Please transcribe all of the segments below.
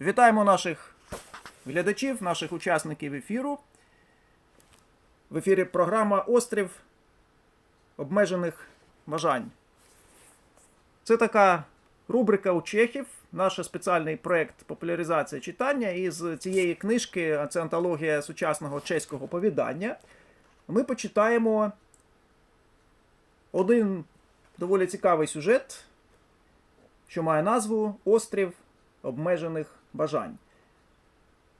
Вітаємо наших глядачів, наших учасників ефіру. В ефірі програма Острів обмежених бажань. Це така рубрика у Чехів, наш спеціальний проєкт популяризація читання. І з цієї книжки, це антологія сучасного чеського повідання. Ми почитаємо один доволі цікавий сюжет, що має назву Острів обмежених бажань.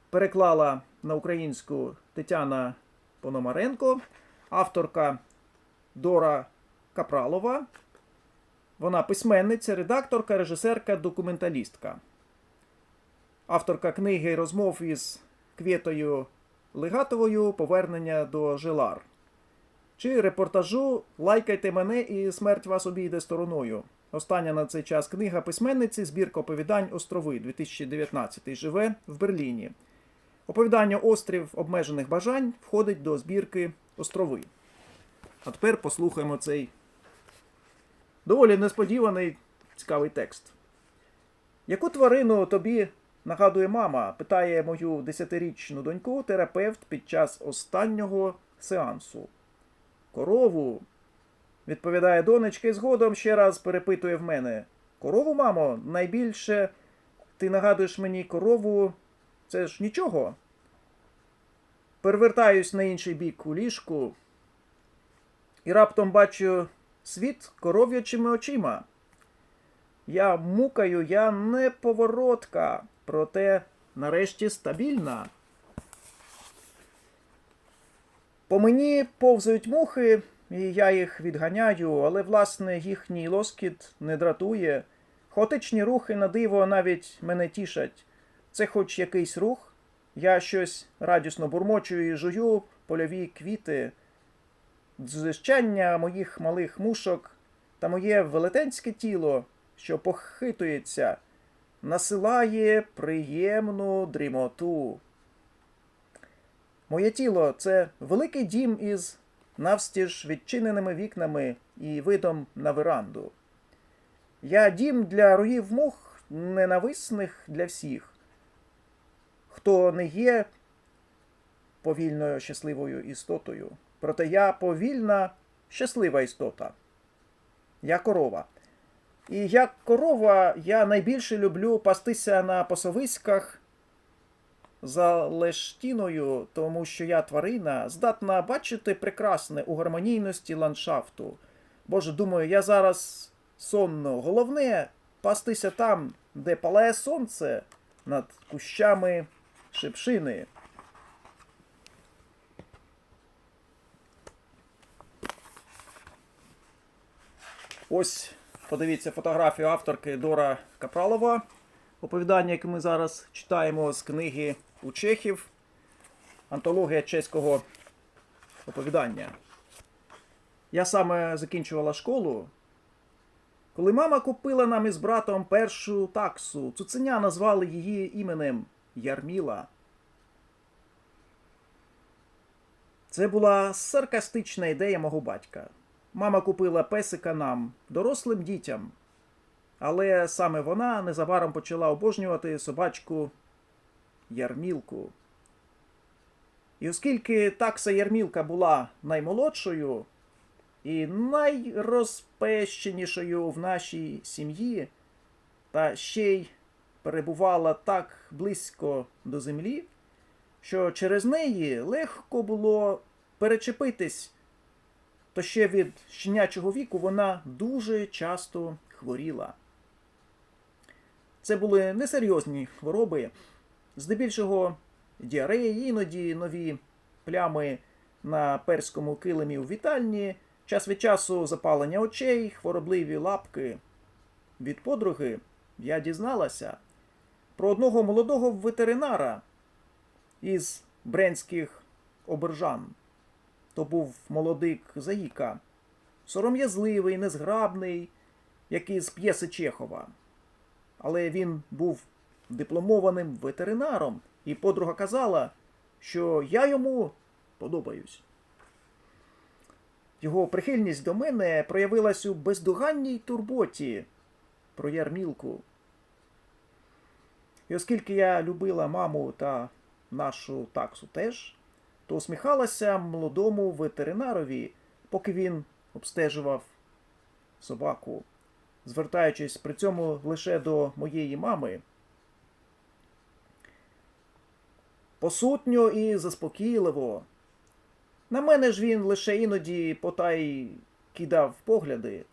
Переклала на українську Тетяна Пономаренко, авторка Дора Капралова. Вона письменниця, редакторка, режисерка, документалістка. Авторка книги розмов із Квєтою Легатовою Повернення до Жилар. Чи репортажу Лайкайте мене і смерть вас обійде стороною. Остання на цей час книга письменниці збірка оповідань Острови 2019 живе в Берліні. Оповідання Острів обмежених бажань входить до збірки Острови. А тепер послухаємо цей доволі несподіваний цікавий текст. Яку тварину тобі нагадує мама? питає мою десятирічну доньку терапевт під час останнього сеансу. Корову, відповідає донечка і згодом ще раз перепитує в мене. Корову, мамо, найбільше ти нагадуєш мені корову, це ж нічого. Перевертаюсь на інший бік у ліжку і раптом бачу світ коров'ячими очима. Я мукаю, я не поворотка, проте нарешті стабільна. По мені повзають мухи, і я їх відганяю, але власне їхній лоскіт не дратує. Хаотичні рухи на диво навіть мене тішать. Це хоч якийсь рух. Я щось радісно бурмочу і жую польові квіти, дзижчання моїх малих мушок та моє велетенське тіло, що похитується, насилає приємну дрімоту. Моє тіло це великий дім із навстіж відчиненими вікнами і видом на веранду. Я дім для роїв мух, ненависних для всіх, хто не є повільною щасливою істотою. Проте я повільна, щаслива істота. Я корова. І як корова я найбільше люблю пастися на пасовиськах за лештіною, тому що я тварина, здатна бачити прекрасне у гармонійності ландшафту. Боже, думаю, я зараз сонно. Головне пастися там, де палає сонце над кущами шипшини. Ось подивіться фотографію авторки Дора Капралова. Оповідання, яке ми зараз читаємо з книги у Чехів. Антологія чеського оповідання. Я саме закінчувала школу. Коли мама купила нам із братом першу таксу, цуценя назвали її іменем Ярміла. Це була саркастична ідея мого батька. Мама купила песика нам, дорослим дітям. Але саме вона незабаром почала обожнювати собачку Ярмілку. І оскільки такса Ярмілка була наймолодшою і найрозпещенішою в нашій сім'ї, та ще й перебувала так близько до землі, що через неї легко було перечепитись, то ще від щенячого віку вона дуже часто хворіла. Це були несерйозні хвороби, здебільшого діареї, іноді нові плями на перському килимі у вітальні, час від часу запалення очей, хворобливі лапки. Від подруги я дізналася про одного молодого ветеринара із бренських обержан. То був молодик Заїка, сором'язливий, незграбний, як із п'єси Чехова. Але він був дипломованим ветеринаром, і подруга казала, що я йому подобаюсь. Його прихильність до мене проявилась у бездоганній турботі про ярмілку. І оскільки я любила маму та нашу таксу теж, то усміхалася молодому ветеринарові, поки він обстежував собаку, звертаючись при цьому лише до моєї мами. Посутньо і заспокійливо. На мене ж він лише іноді потай кидав погляди,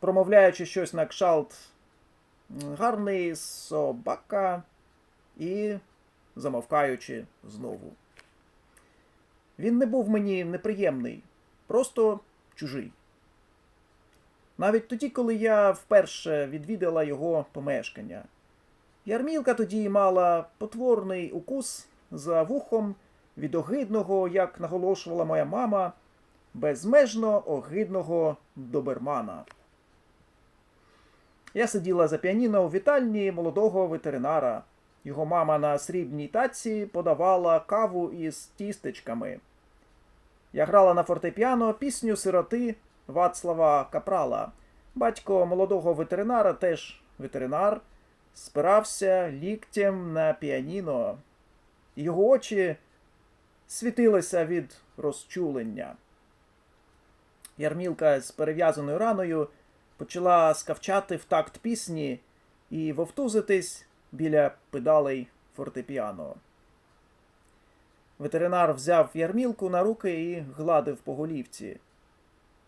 промовляючи щось на кшалт гарний собака і замовкаючи знову. Він не був мені неприємний, просто чужий. Навіть тоді, коли я вперше відвідала його помешкання. Ярмілка тоді мала потворний укус за вухом від огидного, як наголошувала моя мама, безмежно огидного добермана. Я сиділа за піаніно у вітальні молодого ветеринара. Його мама на срібній таці подавала каву із тістечками. Я грала на фортепіано пісню сироти Вацлава Капрала. Батько молодого ветеринара, теж ветеринар, спирався ліктем на піаніно. Його очі світилися від розчулення. Ярмілка з перев'язаною раною почала скавчати в такт пісні і вовтузитись біля педалей фортепіано. Ветеринар взяв ярмілку на руки і гладив по голівці.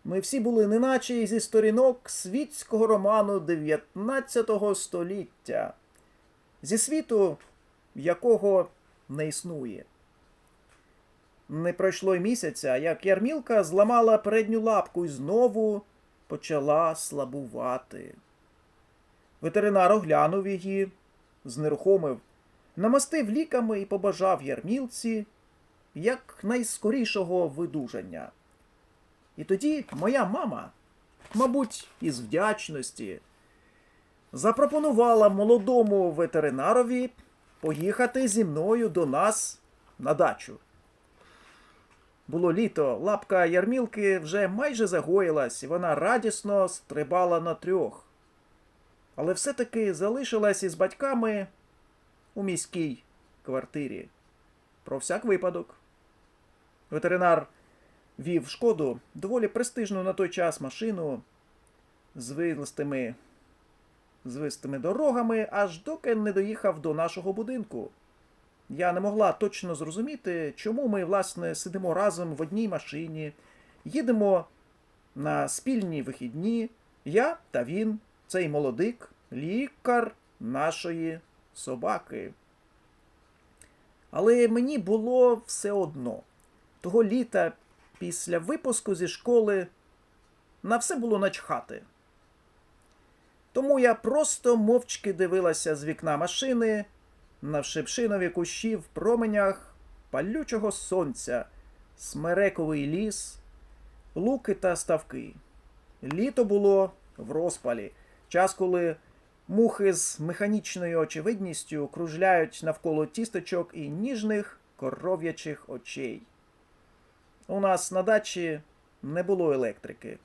Ми всі були неначе зі сторінок світського роману 19 століття, зі світу, якого не існує. Не пройшло й місяця, як ярмілка зламала передню лапку і знову почала слабувати. Ветеринар оглянув її, знерухомив, намастив ліками і побажав ярмілці як найскорішого видужання. І тоді моя мама, мабуть, із вдячності, запропонувала молодому ветеринарові поїхати зі мною до нас на дачу. Було літо, лапка ярмілки вже майже загоїлась, і вона радісно стрибала на трьох. Але все-таки залишилась із батьками у міській квартирі. Про всяк випадок. Ветеринар вів шкоду доволі престижну на той час машину з вилистими звистими дорогами, аж доки не доїхав до нашого будинку. Я не могла точно зрозуміти, чому ми, власне, сидимо разом в одній машині, їдемо на спільні вихідні, я та він, цей молодик, лікар нашої собаки. Але мені було все одно. Того літа, після випуску зі школи, на все було начхати. Тому я просто мовчки дивилася з вікна машини на шипшинові кущі в променях палючого сонця, смерековий ліс, луки та ставки. Літо було в розпалі, час, коли мухи з механічною очевидністю кружляють навколо тісточок і ніжних коров'ячих очей. У нас на дачі не було електрики.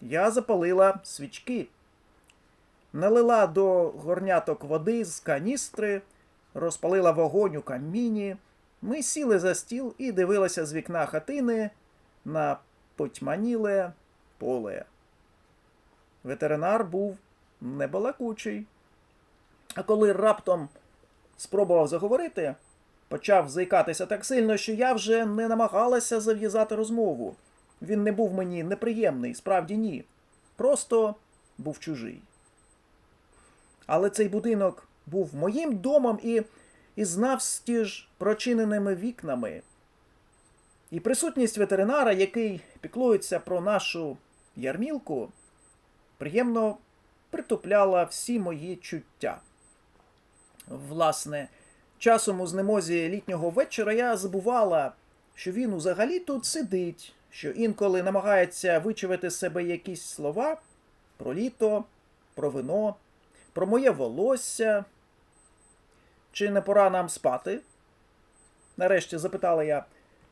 Я запалила свічки, налила до горняток води з каністри, розпалила вогонь у каміні. Ми сіли за стіл і дивилися з вікна хатини на потьманіле поле. Ветеринар був небалакучий. А коли раптом спробував заговорити, почав заїкатися так сильно, що я вже не намагалася зав'язати розмову. Він не був мені неприємний, справді ні. Просто був чужий. Але цей будинок був моїм домом і, і знав з ж прочиненими вікнами. І присутність ветеринара, який піклується про нашу ярмілку, приємно притупляла всі мої чуття. Власне, часом у знемозі літнього вечора я забувала, що він взагалі тут сидить, що інколи намагається вичавити з себе якісь слова про літо, про вино, про моє волосся. Чи не пора нам спати? Нарешті запитала я,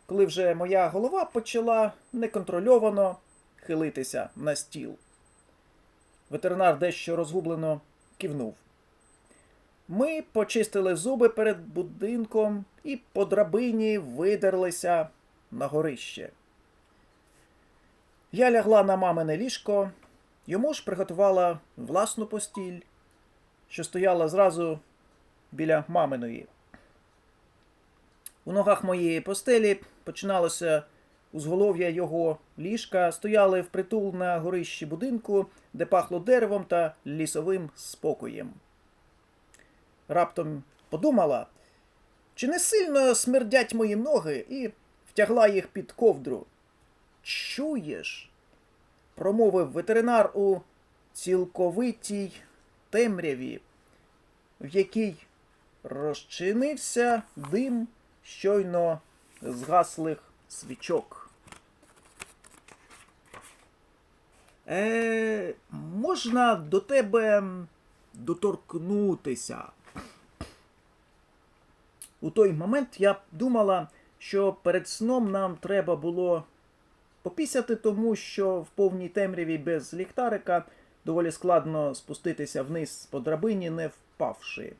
коли вже моя голова почала неконтрольовано хилитися на стіл. Ветеринар дещо розгублено кивнув. Ми почистили зуби перед будинком і по драбині видерлися на горище. Я лягла на мамине ліжко, йому ж приготувала власну постіль, що стояла зразу біля маминої. У ногах моєї постелі починалося узголов'я його ліжка, стояли впритул на горищі будинку, де пахло деревом та лісовим спокоєм. Раптом подумала, чи не сильно смердять мої ноги, і втягла їх під ковдру. Чуєш? промовив ветеринар у цілковитій темряві, в якій розчинився дим щойно згаслих свічок. Е, можна до тебе доторкнутися. У той момент я думала, що перед сном нам треба було попісяти, тому що в повній темряві без ліхтарика доволі складно спуститися вниз по драбині, не впавши.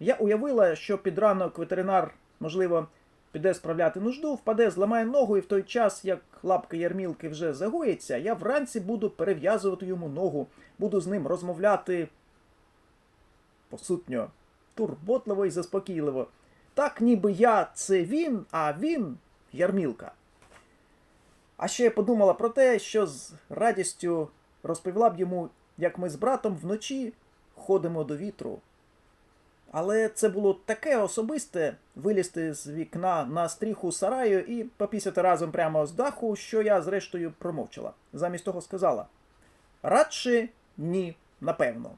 Я уявила, що під ранок ветеринар, можливо, піде справляти нужду, впаде, зламає ногу, і в той час, як лапка ярмілки вже загоїться, я вранці буду перев'язувати йому ногу, буду з ним розмовляти посутньо, турботливо і заспокійливо. Так, ніби я це він, а він ярмілка. А ще я подумала про те, що з радістю розповіла б йому, як ми з братом вночі ходимо до вітру. Але це було таке особисте вилізти з вікна на стріху сараю і попісяти разом прямо з даху, що я зрештою промовчала. Замість того сказала: радше ні, напевно.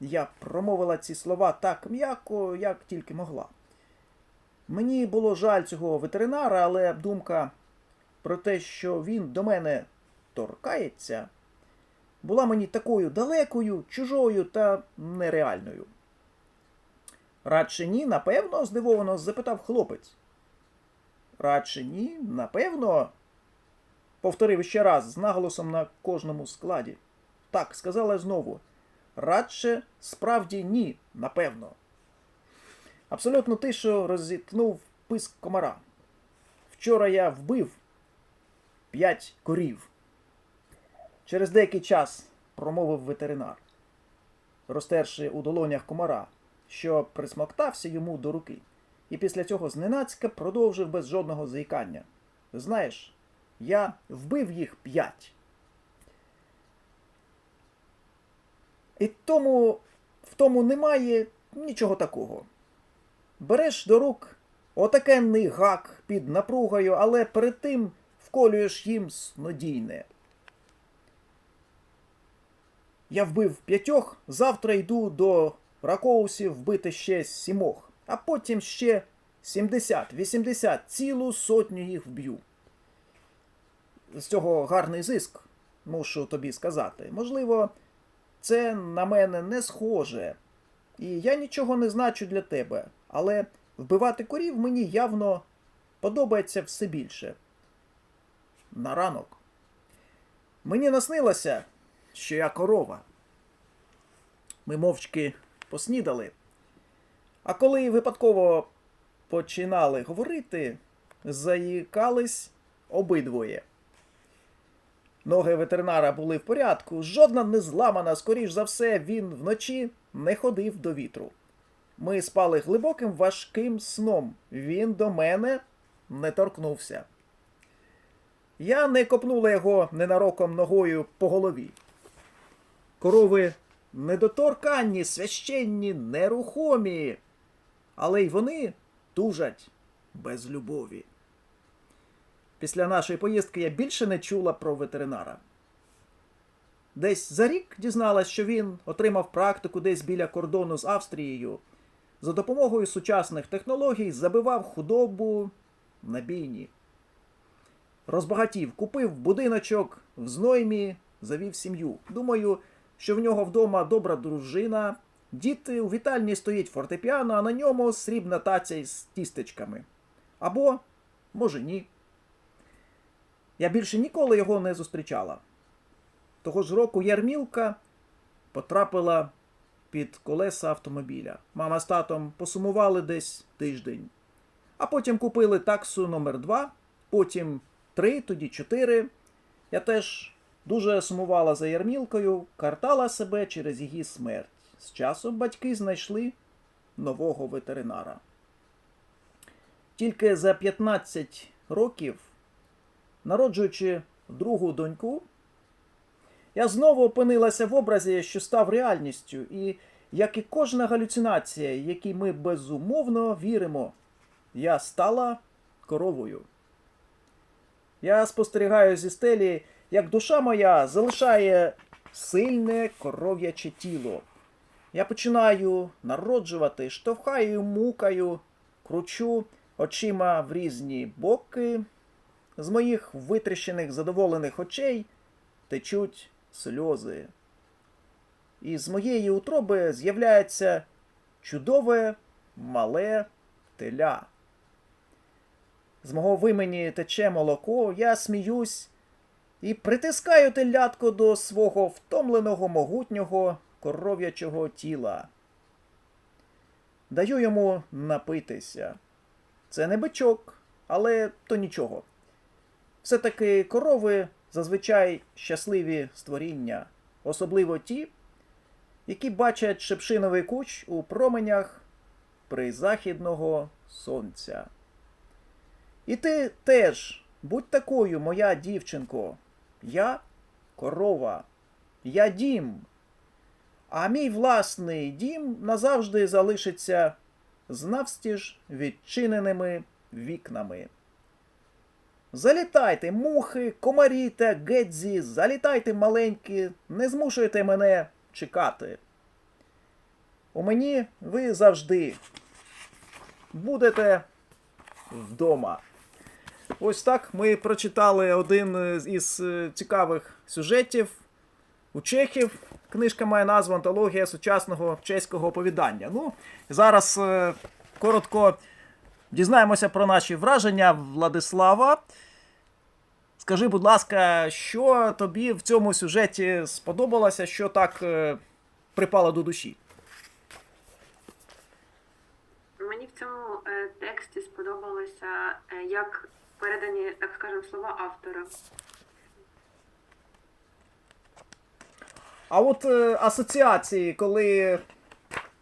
Я промовила ці слова так м'яко, як тільки могла. Мені було жаль цього ветеринара, але думка про те, що він до мене торкається, була мені такою далекою, чужою та нереальною. Радше ні, напевно, здивовано запитав хлопець. Радше ні, напевно, повторив ще раз з наголосом на кожному складі. Так, сказала знову. Радше справді ні, напевно. Абсолютно тишу розітнув писк комара. Вчора я вбив п'ять корів. Через деякий час промовив ветеринар, розтерши у долонях комара, що присмоктався йому до руки, і після цього зненацька продовжив без жодного заїкання. Знаєш, я вбив їх п'ять. І тому в тому немає нічого такого. Береш до рук отакенний гак під напругою, але перед тим вколюєш їм снодійне. Я вбив п'ятьох, завтра йду до ракоусів вбити ще сімох, а потім ще 70-80, цілу сотню їх вб'ю. З цього гарний зиск, мушу тобі сказати. Можливо, це на мене не схоже, і я нічого не значу для тебе, але вбивати корів мені явно подобається все більше. На ранок. Мені наснилося, що я корова. Ми мовчки поснідали. А коли випадково починали говорити, заїкались обидвоє. Ноги ветеринара були в порядку, жодна не зламана, скоріш за все, він вночі не ходив до вітру. Ми спали глибоким важким сном. Він до мене не торкнувся. Я не копнула його ненароком ногою по голові. Корови недоторканні, священні, нерухомі, але й вони тужать без любові. Після нашої поїздки я більше не чула про ветеринара. Десь за рік дізналась, що він отримав практику десь біля кордону з Австрією. За допомогою сучасних технологій забивав худобу на бійні. Розбагатів, купив будиночок в зноймі, завів сім'ю. Думаю, що в нього вдома добра дружина, діти у вітальні стоїть фортепіано, а на ньому срібна таця із тістечками. Або, може, ні. Я більше ніколи його не зустрічала. Того ж року Ярмілка потрапила під колеса автомобіля. Мама з татом посумували десь тиждень. А потім купили таксу номер 2 потім 3, тоді 4. Я теж дуже сумувала за Ярмілкою, картала себе через її смерть. З часом батьки знайшли нового ветеринара. Тільки за 15 років, народжуючи другу доньку, я знову опинилася в образі, що став реальністю, і, як і кожна галюцинація, якій ми безумовно віримо, я стала коровою. Я спостерігаю зі стелі, як душа моя залишає сильне коров'яче тіло. Я починаю народжувати, штовхаю, мукаю, кручу очима в різні боки. З моїх витріщених задоволених очей течуть сльози. І з моєї утроби з'являється чудове мале теля. З мого вимені тече молоко, я сміюсь і притискаю телятко до свого втомленого могутнього коров'ячого тіла. Даю йому напитися. Це не бичок, але то нічого. Все-таки корови зазвичай щасливі створіння, особливо ті, які бачать шепшиновий куч у променях призахідного сонця. І ти теж будь такою, моя дівчинко. Я корова, я дім. А мій власний дім назавжди залишиться з навстіж відчиненими вікнами. Залітайте, мухи, комарі та гедзі, залітайте маленькі, не змушуйте мене чекати. У мені ви завжди будете вдома. Ось так ми прочитали один із е, цікавих сюжетів у Чехів. Книжка має назву Антологія сучасного чеського оповідання. Ну, зараз е, коротко дізнаємося про наші враження Владислава. Скажи, будь ласка, що тобі в цьому сюжеті сподобалося, що так е, припало до душі? Мені в цьому е, тексті сподобалося, е, як передані, так скажемо, слова автора. А от е, асоціації, коли,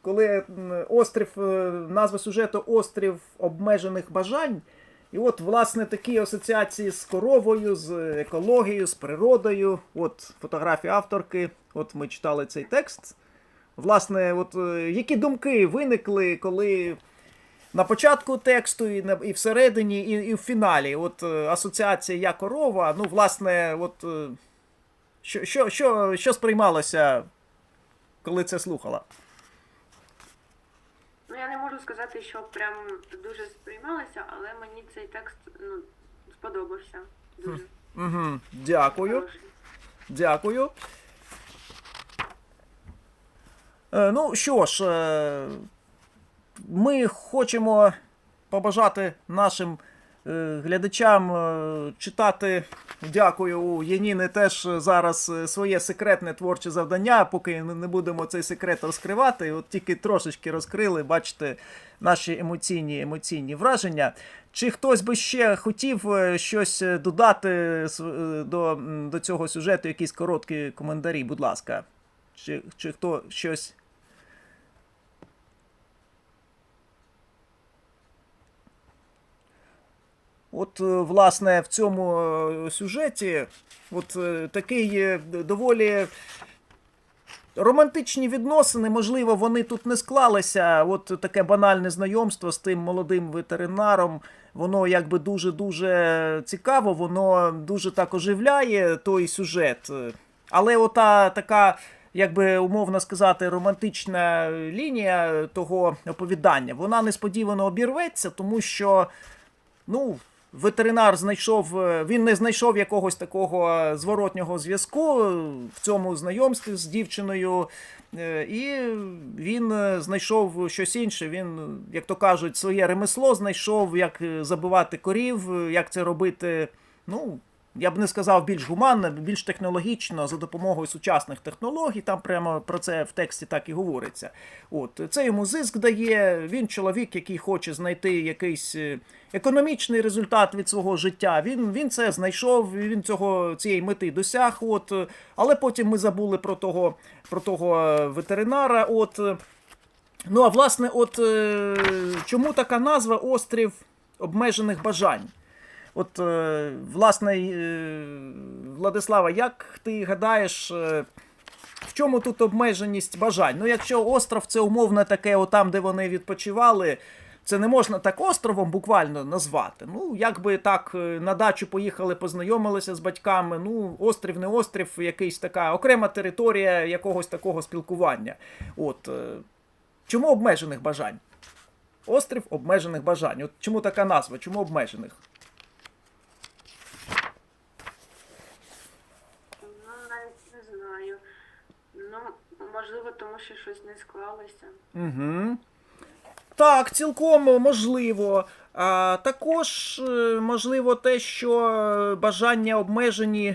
коли острів, е, назва сюжету Острів обмежених бажань. І от, власне, такі асоціації з коровою, з екологією, з природою. От фотографія авторки. От ми читали цей текст. Власне, от е, які думки виникли, коли на початку тексту, і, на, і всередині, і, і в фіналі. От е, асоціація я корова. Ну, власне, от. що, що, що, що сприймалося, коли це слухала? Ну, я не можу сказати, що прям дуже сприймалося, але мені цей текст ну, сподобався. Дуже Угу. Дякую. Дякую. Е, ну що ж, е, ми хочемо побажати нашим глядачам е, читати. Дякую, у Яніни теж зараз е, своє секретне творче завдання, поки не будемо цей секрет розкривати. От тільки трошечки розкрили, бачите, наші емоційні емоційні враження. Чи хтось би ще хотів е, щось е, додати е, до, до цього сюжету, якісь короткі коментарі, будь ласка. Чи, чи хто щось. От, е, власне, в цьому е, сюжеті от е, такий доволі романтичні відносини, можливо, вони тут не склалися. От таке банальне знайомство з тим молодим ветеринаром. Воно якби дуже-дуже цікаво, воно дуже так оживляє той сюжет. Але ота така, якби умовно сказати, романтична лінія того оповідання, вона несподівано обірветься, тому що, ну. Ветеринар знайшов, е, він не знайшов якогось такого е, зворотнього зв'язку в цьому знайомстві з дівчиною, е, і він знайшов щось інше. Він, як то кажуть, своє ремесло знайшов, як забивати корів, як це робити, ну, я б не сказав більш гуманно, більш технологічно за допомогою сучасних технологій. Там прямо про це в тексті так і говориться. От це йому зиск дає. Він чоловік, який хоче знайти якийсь е, економічний результат від свого життя. Він, він це знайшов, він цього цієї мети досяг. От, але потім ми забули про того, про того е, ветеринара. От. Ну, а власне, от е, чому така назва острів обмежених бажань? От, е, власне, е, Владислава, як ти гадаєш, е, в чому тут обмеженість бажань? Ну, якщо остров це умовне таке, отам, де вони відпочивали, це не можна так островом буквально назвати. Ну, якби так на дачу поїхали, познайомилися з батьками. Ну, острів не острів, якийсь така окрема територія якогось такого спілкування. От, чому обмежених бажань? Острів обмежених бажань. От чому така назва? Чому обмежених? Ну, навіть не знаю. Ну, можливо, тому що щось не склалося. Угу. Так, цілком можливо. А, також е, можливо те, що бажання обмежені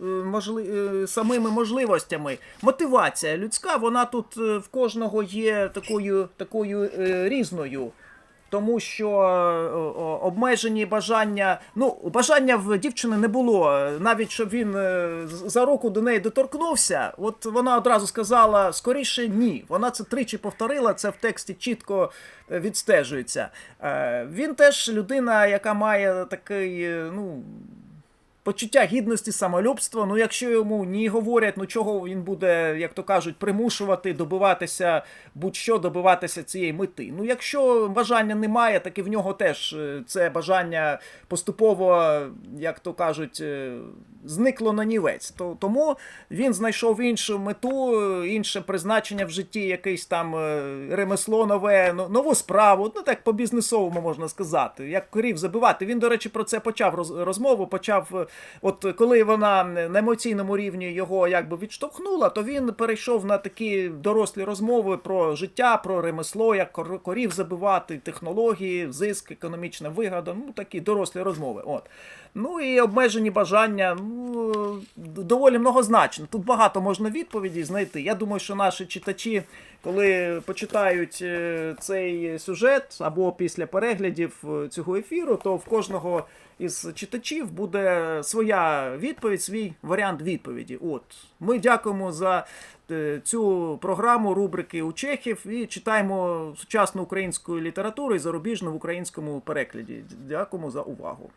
е, можли... е, самими можливостями. Мотивація людська, вона тут в кожного є такою, такою різною. Тому що е, обмежені бажання. Ну, бажання в дівчини не було. Навіть щоб він е, за руку до неї доторкнувся, от вона одразу сказала скоріше ні. Вона це тричі повторила, це в тексті чітко е, відстежується. Е, Він теж людина, яка має такий, е, ну. Почуття гідності, самолюбства. Ну, якщо йому ні говорять, ну чого він буде, як то кажуть, примушувати добиватися будь-що, добиватися цієї мети. Ну, якщо бажання немає, так і в нього теж е, це бажання поступово, як то кажуть, е, зникло на нівець. То, тому він знайшов іншу мету, інше призначення в житті, якесь там е, ремесло нове, ну, нову справу. Ну так по-бізнесовому можна сказати. Як корів забивати. Він, до речі, про це почав роз- розмову. Почав, от коли вона на емоційному рівні його якби відштовхнула, то він перейшов на такі дорослі розмови про життя, про ремесло, як корів забивати, технології, зиск, економічна вигода. Ну такі дорослі розмови. От. Ну і обмежені бажання, ну, доволі многозначно. Тут багато можна відповідей знайти. Я думаю, що наші читачі, коли почитають е, цей сюжет або після переглядів е, цього ефіру, то в кожного із читачів буде своя відповідь, свій варіант відповіді. От ми дякуємо за е, цю програму рубрики у Чехів і читаємо сучасну українську літературу і зарубіжну в українському перекладі. Дякуємо за увагу.